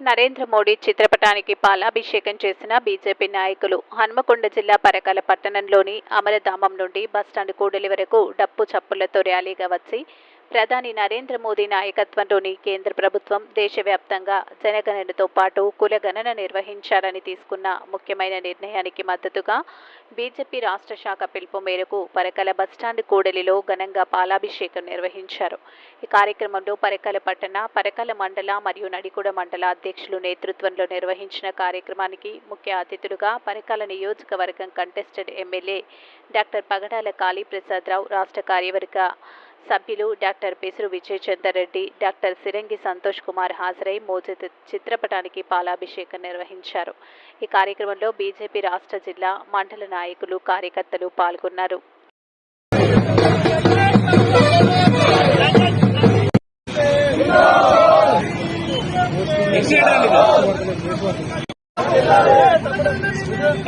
నరేంద్ర మోడీ చిత్రపటానికి పాలాభిషేకం చేసిన బీజేపీ నాయకులు హన్మకొండ జిల్లా పరకాల పట్టణంలోని అమరధామం నుండి బస్టాండ్ కూడలి వరకు డప్పు చప్పులతో ర్యాలీగా వచ్చి ప్రధాని నరేంద్ర మోదీ నాయకత్వంలోని కేంద్ర ప్రభుత్వం దేశవ్యాప్తంగా జనగణనతో పాటు కులగణన నిర్వహించాలని తీసుకున్న ముఖ్యమైన నిర్ణయానికి మద్దతుగా బీజేపీ రాష్ట్ర శాఖ పిలుపు మేరకు పరకల బస్టాండ్ కూడలిలో ఘనంగా పాలాభిషేకం నిర్వహించారు. ఈ కార్యక్రమంలో పరకల పట్టణ పరకల మండల మరియు నడికూడ మండల అధ్యక్షులు నేతృత్వంలో నిర్వహించిన కార్యక్రమానికి ముఖ్య అతిథులుగా పరకాల నియోజకవర్గం contested MLA doctor Pagadala Kaliprasadarao రాష్ట్ర కార్యవర్గ సభ్యులు డాక్టర్ పెసురు విజయచందర్ రెడ్డి డాక్టర్ సిరంగి సంతోష్ కుమార్ హాజరై మోజిద్ చిత్రపటానికి పాలాభిషేకం నిర్వహించారు. ఈ కార్యక్రమంలో బీజేపీ రాష్ట్ర జిల్లా మండల నాయకులు కార్యకర్తలు పాల్గొన్నారు.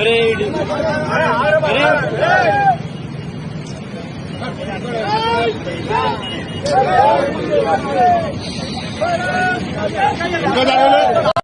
అరే అరే అరే కాదు,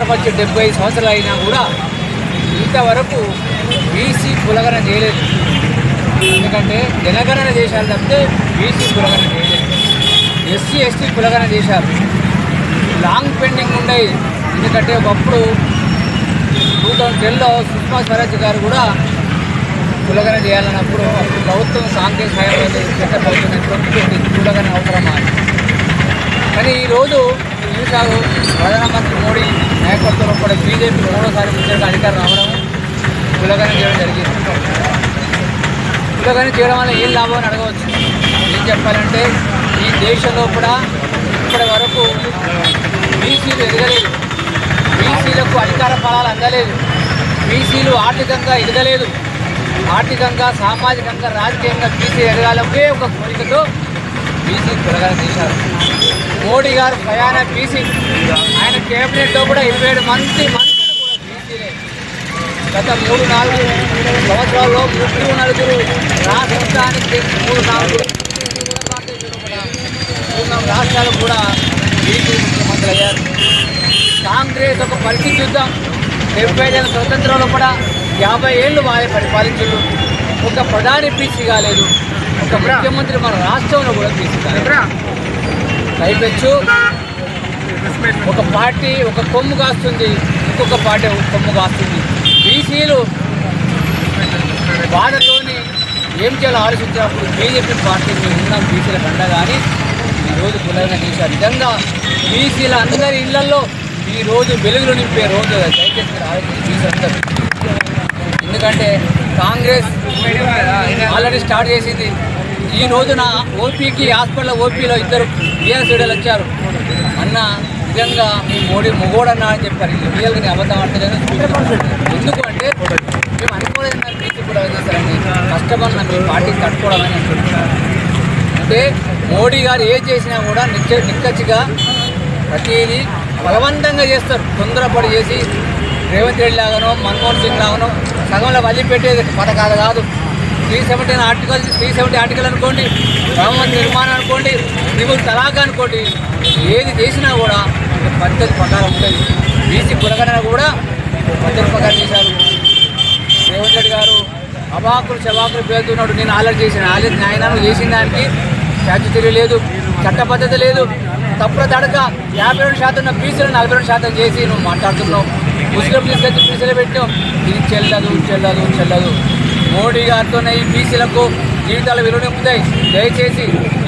ప్రపంచ డెబ్బై సంవత్సరాలు అయినా కూడా ఇంతవరకు బీసీ కులగన చేయలేదు. ఎందుకంటే జనగణన దేశాలు తప్పితే బీసీ కులగన చేయలేదు. ఎస్సీ ఎస్టీ కులగన చేశారు. లాంగ్ పెండింగ్ ఉండేది ఎందుకంటే ఒకప్పుడు టూ థౌజండ్ టెన్లో సుష్మా స్వరాజ్ గారు కూడా కులగన చేయాలన్నప్పుడు అప్పుడు ప్రభుత్వం సాంకేతిక సహాయం చట్టపడుతున్నటువంటి కులగన అవసరమా కానీ ఈరోజు చూసారు ప్రధానమంత్రి మోడీ నాయకత్వంలో కూడా బీజేపీ మూడోసారి ముఖ్యంగా అధికారం రావడం కులగనం చేయడం జరిగింది. కులగనం చేయడం వల్ల ఏం లాభం అని అడగవచ్చు. ఏం చెప్పాలంటే ఈ దేశంలో కూడా ఇప్పటి వరకు బీసీలు ఎదగలేదు. బీసీలకు అధికార ఫలాలు అందలేదు. బీసీలు ఆర్థికంగా ఎదగలేదు. ఆర్థికంగా సామాజికంగా రాజకీయంగా బీసీ ఎదగాలంటే ఒక కోరికతో బీసీ త్వరగా చేశారు మోడీ గారు ప్రయాణ బీసీ. ఆయన కేబినెట్లో కూడా ఇరవై ఏడు మంది గత మూడు నాలుగు సంవత్సరాల్లో ముగ్గురు నలుగురు రాష్ట్రానికి మూడు నాలుగు రాష్ట్రాలు కూడా బీసీ ముఖ్యమంత్రి అయ్యారు. కాంగ్రెస్ ఒక పరిస్థితి చూద్దాం డెబ్బై ఐదేళ్ళ స్వతంత్రంలో కూడా యాభై ఏళ్ళు వారే పరిపాలించారు ఒక ప్రధాని బీసీ కాలేదు. ఒక ముఖ్యమంత్రి మన రాష్ట్రంలో కూడా బీసీ కాలేదు. పైపెచ్చు ఒక పార్టీ ఒక కొమ్ము కాస్తుంది. ఇంకొక పార్టీ ఒక కొమ్ము కాస్తుంది. బీసీలు బాధతోని ఏం చేయాలో ఆలోచించినప్పుడు బీజేపీ పార్టీ మేము ఉన్నాం బీసీల కండ కానీ ఈరోజు కులైన చేశారు నిజంగా బీసీల అందరి ఇళ్ళలో ఈరోజు వెలుగులు నింపే రోజు దయచేసి మీరు ఆలోచించి బీసీలందరూ ఎందుకంటే కాంగ్రెస్ ఆల్రెడీ స్టార్ట్ చేసింది. ఈ రోజున ఓపీకి హాస్పిటల్ ఓపీలో ఇద్దరు బీఆర్ లీడర్లు వచ్చారు. అన్న నిజంగా మీ మోడీ మొగోడన్నా అని చెప్పారు. ఇది రియల్గా నేను అబద్ధం ఆడలేదు ఎందుకు అంటే మేము అనుకోలేదు నా కూడా చేస్తారని కష్టపడిన మీ పార్టీకి తట్టుకోవడమని అంటున్నారు. అంటే మోడీ గారు ఏం చేసినా కూడా నిత్య నిక్కచ్చిగా ప్రతిదీ బలవంతంగా చేస్తారు. తొందరపడి చేసి రేవంత్ రెడ్డి లాగానో మన్మోహన్ సింగ్ లాగానో సగంలో వల్లి పెట్టేది పథకాలు కాదు. Three seventeen article three seventy article అనుకోండి రామ నిర్మాణం అనుకోండి త్రిపుల్ తలాక్ అనుకోండి ఏది చేసినా కూడా పద్ధతి ప్రకారం ఉంటుంది. బీసీ కులగణన కూడా పద్ధతి ప్రకారం చేశారు. రేవంత్ రెడ్డి గారు అబాకులు చబాకులు పేలుతున్నాడు. నేను ఆల్రెడీ చేసిన ఆల్రెడీ న్యాయనాలు చేసిన దానికి స్టాచ్యుటరీ లేదు చట్ట పద్ధతి లేదు. తప్పుల తడక యాభై రెండు శాతం ఉన్న బీసీలు నలభై రెండు శాతం చేసి నువ్వు మాట్లాడుతున్నావు. ముస్లిం తీసుకొచ్చి బీసీలు పెట్టావు ఇది చెల్లదు చెల్లదు చెల్లదు. మోడీ గారితోనే ఈ బీసీలకు జీవితాలు విలువనింపుతాయి దయచేసి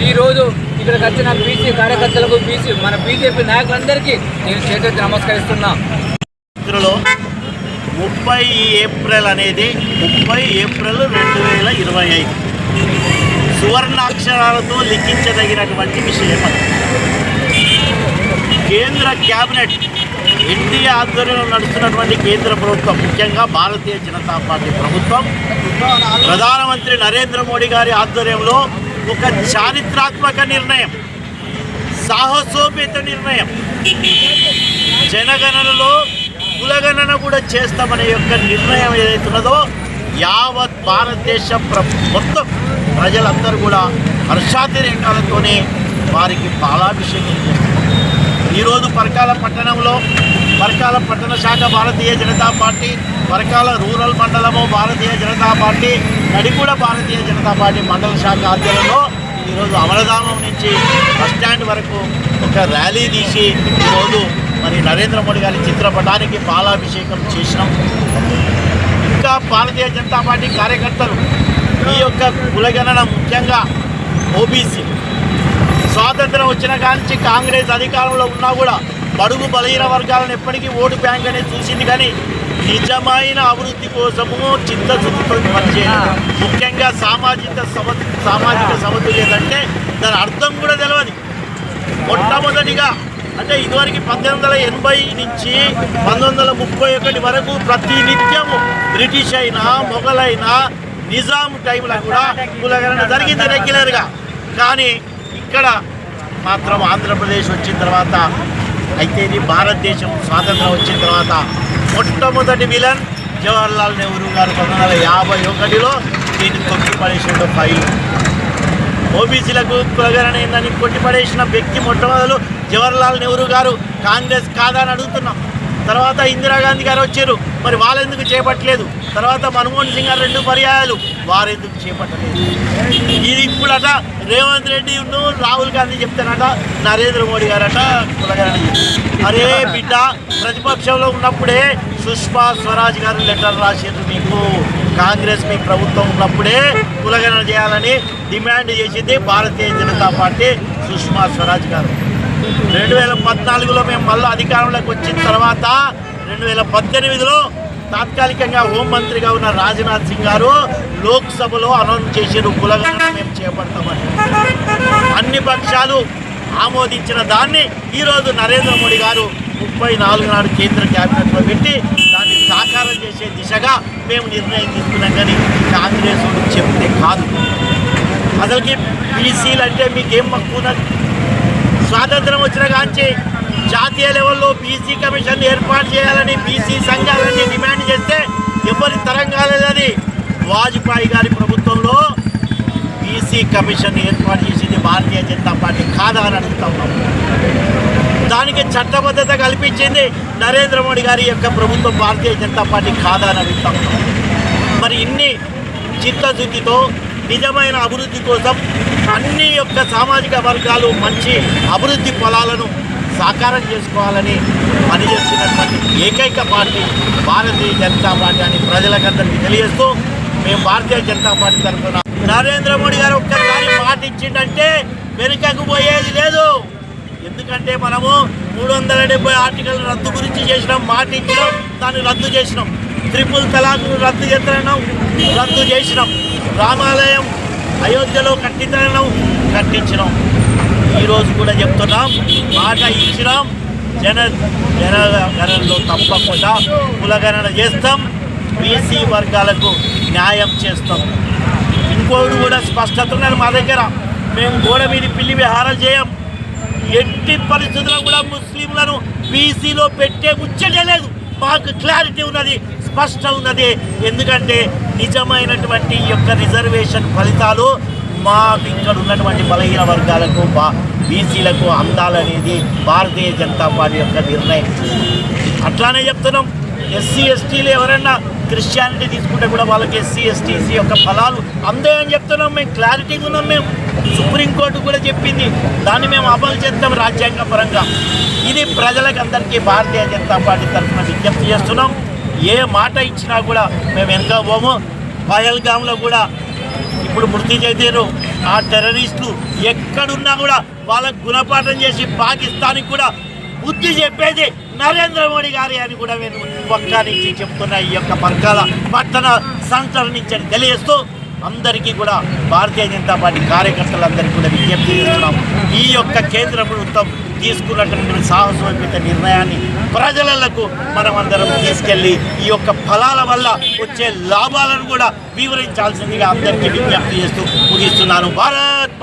ఈరోజు ఇక్కడికి వచ్చిన బీసీ కార్యకర్తలకు బీసీ మన బీజేపీ నాయకులందరికీ నేను చేతులెత్తి నమస్కరిస్తున్నా. చరిత్రలో ముప్పై ఏప్రిల్ అనేది ముప్పై ఏప్రిల్ రెండు వేల ఇరవై ఐదు. సువర్ణాక్షరాలతో లిఖించదగినటువంటి విషయం కేంద్ర క్యాబినెట్ ఎన్డీఏ ఆధ్వర్యంలో నడుస్తున్నటువంటి కేంద్ర ప్రభుత్వం ముఖ్యంగా భారతీయ జనతా పార్టీ ప్రభుత్వం ప్రధానమంత్రి నరేంద్ర మోడీ గారి ఆధ్వర్యంలో ఒక చారిత్రాత్మక నిర్ణయం సాహసోపేత నిర్ణయం. జనగణనలో కులగణన కూడా చేస్తామనే యొక్క నిర్ణయం ఏదైతున్నదో యావత్ భారతదేశ ప్ర మొత్తం ప్రజలందరూ కూడా హర్షాతిరేకాలతోనే వారికి పాలాభిషేకం చేస్తారు. ఈరోజు పరకాల పట్టణంలో పరకాల పట్టణ శాఖ భారతీయ జనతా పార్టీ పరకాల రూరల్ మండలము భారతీయ జనతా పార్టీ నడిగూడ భారతీయ జనతా పార్టీ మండల శాఖ ఆధ్వర్యంలో ఈరోజు అమలధామం నుంచి బస్టాండ్ వరకు ఒక ర్యాలీ తీసి ఈరోజు మరి నరేంద్ర మోడీ గారి చిత్రపటానికి పాలాభిషేకం చేసినాం. ఇంకా భారతీయ జనతా పార్టీ కార్యకర్తలు ఈ యొక్క కులగణన ముఖ్యంగా ఓబీసీ స్వాతంత్రం వచ్చిన కాంచి కాంగ్రెస్ అధికారంలో ఉన్నా కూడా బడుగు బలహీన వర్గాలను ఎప్పటికీ ఓటు బ్యాంక్ అనేది చూసింది కానీ నిజమైన అభివృద్ధి కోసము చిత్తశుద్ధితో పనిచేయాలి ముఖ్యంగా సామాజిక సమ సామాజిక సమతుల్యత అంటే దాని అర్థం కూడా తెలియదు మొట్టమొదటిగా అంటే ఇదివరకు పద్దెనిమిది వందల ఎనభై నుంచి పంతొమ్మిది వందల ముప్పై ఒకటి వరకు ప్రతి నిత్యము బ్రిటిష్ అయినా మొఘలైనా నిజాం టైంలో కూడా జరిగింది రెగ్యులర్గా. కానీ ఇక్కడ మాత్రం ఆంధ్రప్రదేశ్ వచ్చిన తర్వాత అయితే ఇది భారతదేశం స్వాతంత్రం వచ్చిన తర్వాత మొట్టమొదటి విలన్ జవహర్లాల్ నెహ్రూ గారు పంతొమ్మిది వందల యాభై ఒకటిలో దీన్ని తొక్కి పడేసిన ఫైల్. ఓబీసీలకు ప్రగరణ ఏందని కొట్టిపడేసిన వ్యక్తి మొట్టమొదలు జవహర్లాల్ నెహ్రూ గారు. కాంగ్రెస్ కాదా అని అడుగుతున్నాం. తర్వాత ఇందిరాగాంధీ గారు వచ్చారు. మరి వాళ్ళు ఎందుకు చేపట్టలేదు? తర్వాత మన్మోహన్ సింగ్ గారు రెండు పర్యాయాలు. వారు ఎందుకు చేపట్టలేదు? ఇది ఇప్పుడట రేవంత్ రెడ్డి ఉన్ను రాహుల్ గాంధీ చెప్తానట నరేంద్ర మోడీ గారట కులగారని అరే బిడ్డ ప్రతిపక్షంలో ఉన్నప్పుడే సుష్మా స్వరాజ్ గారు లెటర్ రాసిండ్రు మీకు. కాంగ్రెస్ మీ ప్రభుత్వం ఉన్నప్పుడే కులగణన చేయాలని డిమాండ్ చేసింది భారతీయ జనతా పార్టీ సుష్మా స్వరాజ్ గారు. రెండు వేల పద్నాలుగులో మేము మళ్ళీ అధికారంలోకి వచ్చిన తర్వాత రెండు వేల పద్దెనిమిదిలో తాత్కాలికంగా హోంమంత్రిగా ఉన్న రాజ్నాథ్ సింగ్ గారు లోక్సభలో అనౌన్స్ చేసారు కులగణన మేము చేపడతామని అన్ని పక్షాలు ఆమోదించిన దాన్ని ఈరోజు నరేంద్ర మోడీ గారు ముప్పై నాలుగు నాడు కేంద్ర క్యాబినెట్లో పెట్టి దాన్ని సాకారం చేసే దిశగా మేము నిర్ణయం తీసుకున్నాం కానీ కాంగ్రెస్ చెప్తే కాదు. అసలుకి బీసీలు అంటే మీకేం మక్కువ స్వాతంత్రం వచ్చిన కాంచి జాతీయ లెవెల్లో బీసీ కమిషన్ ఏర్పాటు చేయాలని బీసీ సంఘాలన్నీ డిమాండ్ చేస్తే ఎవరి తరం కాలేదని వాజ్పేయి గారి ప్రభుత్వంలో బీసీ కమిషన్ ఏర్పాటు చేసింది భారతీయ జనతా పార్టీ కాదా అని అడుగుతా ఉన్నాం. దానికి చట్టబద్ధత కల్పించింది నరేంద్ర మోడీ గారి యొక్క ప్రభుత్వం భారతీయ జనతా పార్టీ కాదా అని అడుగుతా ఉన్నాం. మరి ఇన్ని చిత్తశుద్ధితో నిజమైన అభివృద్ధి కోసం అన్ని యొక్క సామాజిక వర్గాలు మంచి అభివృద్ధి ఫలాలను సాకారం చేసుకోవాలని పనిచేస్తున్నటువంటి ఏకైక పార్టీ భారతీయ జనతా పార్టీ అని ప్రజలకందరికీ తెలియజేస్తూ మేము భారతీయ జనతా పార్టీ తరఫున నరేంద్ర మోడీ గారు ఒక్కసారి మాట ఇచ్చిందంటే వెనుకకు పోయేది లేదు. ఎందుకంటే మనము మూడు వందల డెబ్బై ఆర్టికల్ రద్దు గురించి చేసినాం మాట ఇచ్చినాం దాన్ని రద్దు చేసినాం. త్రిపుల్ తలాక్ రద్దు చేస్తున్నాం రద్దు చేసినాం. రామాలయం అయోధ్యలో కట్టించడం కట్టించినాం. ఈరోజు కూడా చెప్తున్నాం మాట ఇచ్చినాం. జన జనగణనలో తప్పకుండా కులగణన చేస్తాం బీసీ వర్గాలకు న్యాయం చేస్తాం. ఇంకోటి కూడా స్పష్టత ఉన్నది మా దగ్గర మేము గోడ మీద పిల్లి విహారం చేయం. ఎట్టి పరిస్థితుల్లో కూడా ముస్లింలను బీసీలో పెట్టే ముచ్చట లేదు. మాకు క్లారిటీ ఉన్నది స్పష్టం ఉన్నది. ఎందుకంటే నిజమైనటువంటి ఈ యొక్క రిజర్వేషన్ ఫలితాలు మాకు ఇక్కడ ఉన్నటువంటి బలహీన వర్గాలకు బా బీసీలకు అందాలనేది భారతీయ జనతా పార్టీ యొక్క నిర్ణయం. అట్లానే చెప్తున్నాం ఎస్సీ ఎస్టీలు ఎవరైనా క్రిస్టియానిటీ తీసుకుంటే కూడా వాళ్ళకి ఎస్సీ ఎస్టీసీ యొక్క ఫలాలు అందాయని చెప్తున్నాం మేము క్లారిటీగా ఉన్నాం మేము. సుప్రీంకోర్టు కూడా చెప్పింది దాన్ని మేము అమలు చేస్తాం రాజ్యాంగ పరంగా ఇది ప్రజలకు అందరికీ భారతీయ జనతా పార్టీ తరఫున విజ్ఞప్తి చేస్తున్నాం. ఏ మాట ఇచ్చినా కూడా మేము వెనక పోము. పహల్గామ్లో కూడా ఇప్పుడు మృతి చెందారు ఆ టెర్రరిస్టులు ఎక్కడున్నా కూడా వాళ్ళకు గుణపాఠం చేసి పాకిస్తాన్కి కూడా బుద్ధి చెప్పేది నరేంద్ర మోడీ గారి అని కూడా నేను ఒక్క నుంచి చెప్తున్న ఈ యొక్క పర్కాల పట్టణ సంస్థల నుంచి తెలియజేస్తూ అందరికీ కూడా భారతీయ జనతా పార్టీ కార్యకర్తలందరికీ కూడా విజ్ఞప్తి చేస్తున్నాం. ఈ యొక్క కేంద్ర ప్రభుత్వం తీసుకున్నటువంటి సాహసోపేత నిర్ణయాన్ని ప్రజలకు మనం అందరం తీసుకెళ్ళి ఈ యొక్క ఫలాల వల్ల వచ్చే లాభాలను కూడా వివరించాల్సిందిగా అందరికీ విజ్ఞప్తి చేస్తూ ముగిస్తున్నాను. భారత్